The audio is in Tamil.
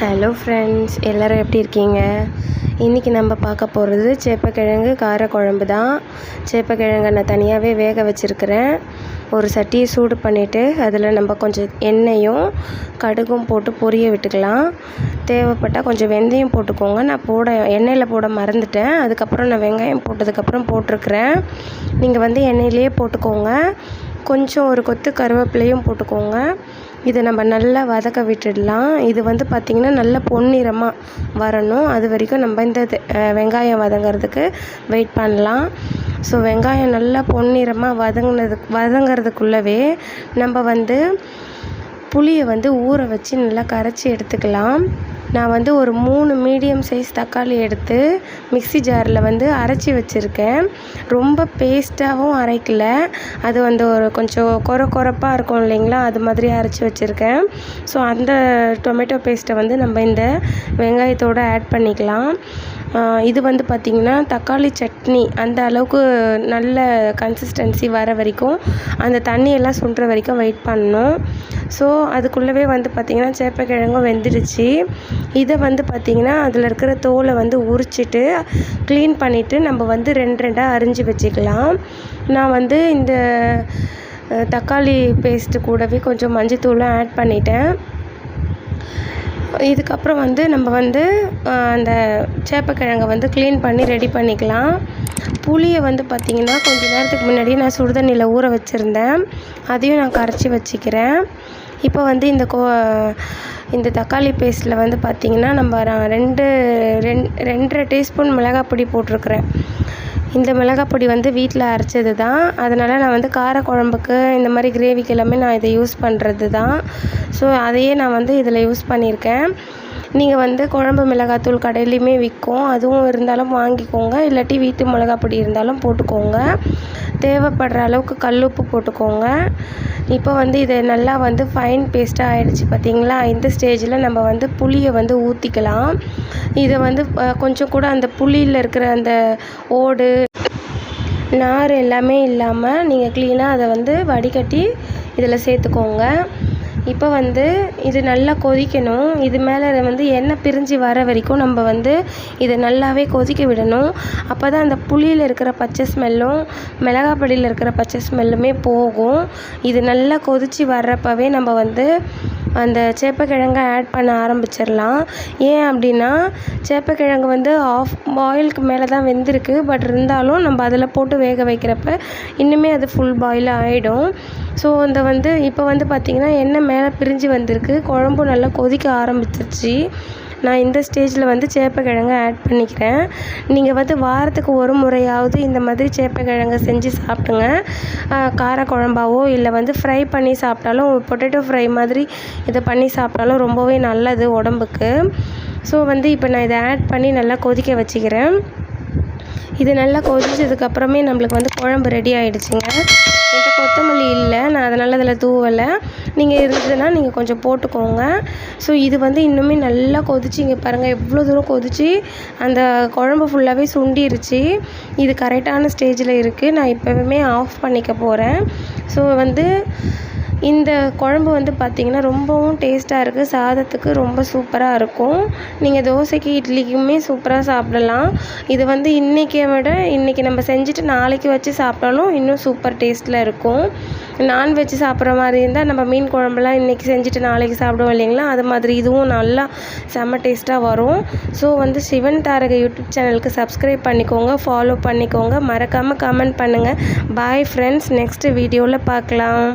ஹலோ ஃப்ரெண்ட்ஸ் எல்லோரும் எப்படி இருக்கீங்க? இன்றைக்கி நம்ம பார்க்க போகிறது சேப்பக்கிழங்கு காரக்குழம்பு தான். சேப்பக்கிழங்கை நான் தனியாகவே வேக வச்சுருக்கிறேன். ஒரு சட்டியை சூடு பண்ணிவிட்டு அதில் நம்ம கொஞ்சம் எண்ணெயும் கடுகும் போட்டு பொரிய விட்டுக்கலாம். தேவைப்பட்டால் கொஞ்சம் வெந்தயம் போட்டுக்கோங்க. நான் போட எண்ணெயில் போட மறந்துட்டேன். அதுக்கப்புறம் நான் வெங்காயம் போட்டதுக்கப்புறம் போட்டிருக்கிறேன். நீங்கள் வந்து எண்ணெயிலேயே போட்டுக்கோங்க. கொஞ்சம் ஒரு கொத்து கருவேப்பிலையும் போட்டுக்கோங்க. இதை நம்ம நல்லா வதக்க விட்டுடலாம். இது வந்து பார்த்திங்கன்னா நல்ல பொன்னிறமாக வரணும். அது வரைக்கும் நம்ம இந்த வெங்காயம் வதங்கிறதுக்கு வெயிட் பண்ணலாம். ஸோ வெங்காயம் நல்லா பொன்னிறமாக வதங்கினது வதங்கிறதுக்குள்ளவே நம்ம வந்து புளியை வந்து ஊற வச்சு நல்லா கரைச்சி எடுத்துக்கலாம். நான் வந்து ஒரு மூணு மீடியம் சைஸ் தக்காளி எடுத்து மிக்ஸி ஜாரில் வந்து அரைச்சி வச்சுருக்கேன். ரொம்ப பேஸ்ட்டாகவும் அரைக்கல. அது வந்து ஒரு கொஞ்சம் கொர கொரப்பாக இருக்கும் இல்லைங்களா? அது மாதிரி அரைச்சி வச்சுருக்கேன். ஸோ அந்த டொமேட்டோ பேஸ்ட்டை வந்து நம்ம இந்த வெங்காயத்தோடு ஆட் பண்ணிக்கலாம். இது வந்து பார்த்திங்கன்னா தக்காளி சட்னி அந்த அளவுக்கு நல்ல கன்சிஸ்டன்சி வர வரைக்கும் அந்த தண்ணியெல்லாம் சுண்டுற வரைக்கும் வெயிட் பண்ணணும். ஸோ அதுக்குள்ளவே வந்து பார்த்திங்கன்னா சேப்பக்கிழங்கும் வெந்துடுச்சு. இதை வந்து பார்த்திங்கன்னா அதில் இருக்கிற தோலை வந்து உரிச்சிட்டு க்ளீன் பண்ணிவிட்டு நம்ம வந்து ரெண்டு ரெண்டாக அரிஞ்சு வச்சுக்கலாம். நான் வந்து இந்த தக்காளி பேஸ்ட்டு கூடவே கொஞ்சம் மஞ்சத்தூளும் ஆட் பண்ணிட்டேன். இதுக்கப்புறம் வந்து நம்ம வந்து அந்த சேப்பக்கிழங்கை வந்து க்ளீன் பண்ணி ரெடி பண்ணிக்கலாம். புளியை வந்து பார்த்திங்கன்னா கொஞ்சம் நேரத்துக்கு முன்னாடியே நான் சுடுதண்ணியில் ஊற வச்சுருந்தேன். அதையும் நான் கரைச்சி வச்சுக்கிறேன். இப்போ வந்து இந்த கோ இந்த தக்காளி பேஸ்ட்டில் வந்து பார்த்திங்கன்னா நம்ம ரெண்டு ரெண் ரெண்டரை டீஸ்பூன் மிளகாப்பொடி போட்டிருக்குறேன். இந்த மிளகாய் பொடி வந்து வீட்டில் அரைச்சது தான். அதனால் நான் வந்து கார குழம்புக்கு இந்த மாதிரி கிரேவிக்கு எல்லாமே நான் இதை யூஸ் பண்ணுறது தான். ஸோ அதையே நான் வந்து இதில் யூஸ் பண்ணியிருக்கேன். நீங்கள் வந்து குழம்பு மிளகாத்தூள் கடையிலையுமே விற்கும் அதுவும் இருந்தாலும் வாங்கிக்கோங்க. இல்லாட்டி வீட்டு மிளகா பொடி இருந்தாலும் போட்டுக்கோங்க. தேவைப்படுற அளவுக்கு கல் உப்பு போட்டுக்கோங்க. இப்போ வந்து இதை நல்லா வந்து ஃபைன் பேஸ்ட்டாக ஆகிடுச்சி பார்த்திங்களா? இந்த ஸ்டேஜில் நம்ம வந்து புளியை வந்து ஊற்றிக்கலாம் இதை வந்து கொஞ்சம் கூட அந்த புளியில் இருக்கிற அந்த ஓடு நார் எல்லாமே இல்லாமல் நீங்கள் க்ளீனாக அதை வந்து வடிகட்டி இதில் சேர்த்துக்கோங்க. இப்போ வந்து இது நல்லா கொதிக்கணும். இது மேலே வந்து எண்ணெய் பிரிஞ்சு வர வரைக்கும் நம்ம வந்து இதை நல்லாவே கொதிக்க விடணும். அப்போ தான் அந்த புளியில் இருக்கிற பச்சை ஸ்மெல்லும் மிளகாப்படியில் இருக்கிற பச்சை ஸ்மெல்லுமே போகும். இது நல்லா கொதித்து வர்றப்பவே நம்ம வந்து அந்த சேப்பக்கிழங்கை ஆட் பண்ண ஆரம்பிச்சிடலாம். ஏன் அப்படின்னா சேப்பக்கிழங்கு வந்து ஆஃப் பாயிலுக்கு மேலே தான் வெந்திருக்கு. பட் இருந்தாலும் நம்ம அதில் போட்டு வேக வைக்கிறப்ப இன்னுமே அது ஃபுல் பாயில் ஆகிடும் ஸோ அந்த வந்து இப்போ வந்து பார்த்திங்கன்னா எண்ணெய் மேலே பிரிஞ்சு வந்திருக்கு. குழம்பும் நல்லா கொதிக்க ஆரம்பிச்சிருச்சு. நான் இந்த ஸ்டேஜில் வந்து சேப்பக்கிழங்கு ஆட் பண்ணிக்கிறேன். நீங்கள் வந்து வாரத்துக்கு ஒரு முறையாவது இந்த மாதிரி சேப்பக்கிழங்கு செஞ்சு சாப்பிடுங்க. கார குழம்பாவோ இல்லை வந்து ஃப்ரை பண்ணி சாப்பிட்டாலும் பொட்டேட்டோ ஃப்ரை மாதிரி இதை பண்ணி சாப்பிட்டாலும் ரொம்பவே நல்லது உடம்புக்கு. ஸோ வந்து இப்போ நான் இதை ஆட் பண்ணி நல்லா கொதிக்க வச்சுக்கிறேன். இது நல்லா கொதிச்சதுக்கப்புறமே நம்மளுக்கு வந்து குழம்பு ரெடி ஆகிடுச்சிங்க என்கிட்ட கொத்தமல்லி இல்லை நான் அதனால் அதில் தூவலை. நீங்கள் இருந்ததுன்னா நீங்கள் கொஞ்சம் போட்டுக்கோங்க. ஸோ இது வந்து இன்னுமே நல்லா கொதிச்சு இங்கே பாருங்கள் எவ்வளோ தூரம் கொதிச்சு அந்த குழம்பு ஃபுல்லாகவே சுண்டிருச்சு. இது கரெக்டான ஸ்டேஜில் இருக்குது நான் இப்போவுமே ஆஃப் பண்ணிக்க போகிறேன் ஸோ வந்து இந்த குழம்பு வந்து பார்த்திங்கன்னா ரொம்பவும் டேஸ்ட்டாக இருக்குது சாதத்துக்கு ரொம்ப சூப்பராக இருக்கும். நீங்கள் தோசைக்கு இட்லிக்குமே சூப்பராக சாப்பிடலாம். இது வந்து இன்றைக்கை விட இன்றைக்கி நம்ம செஞ்சுட்டு நாளைக்கு வச்சு சாப்பிட்டாலும் இன்னும் சூப்பர் டேஸ்ட்டில் இருக்கும். நான்வெஜ் சாப்பிட்ற மாதிரி இருந்தால் நம்ம மீன் குழம்புலாம் இன்றைக்கி செஞ்சுட்டு நாளைக்கு சாப்பிடுவோம் இல்லைங்களா? அது மாதிரி இதுவும் நல்லா செம்ம டேஸ்ட்டாக வரும். ஸோ வந்து சிவன் தாரக யூடியூப் சேனலுக்கு சப்ஸ்கிரைப் பண்ணிக்கோங்க ஃபாலோ பண்ணிக்கோங்க. மறக்காமல் கமெண்ட் பண்ணுங்கள் பாய் ஃப்ரெண்ட்ஸ் நெக்ஸ்ட்டு வீடியோவில் பார்க்கலாம்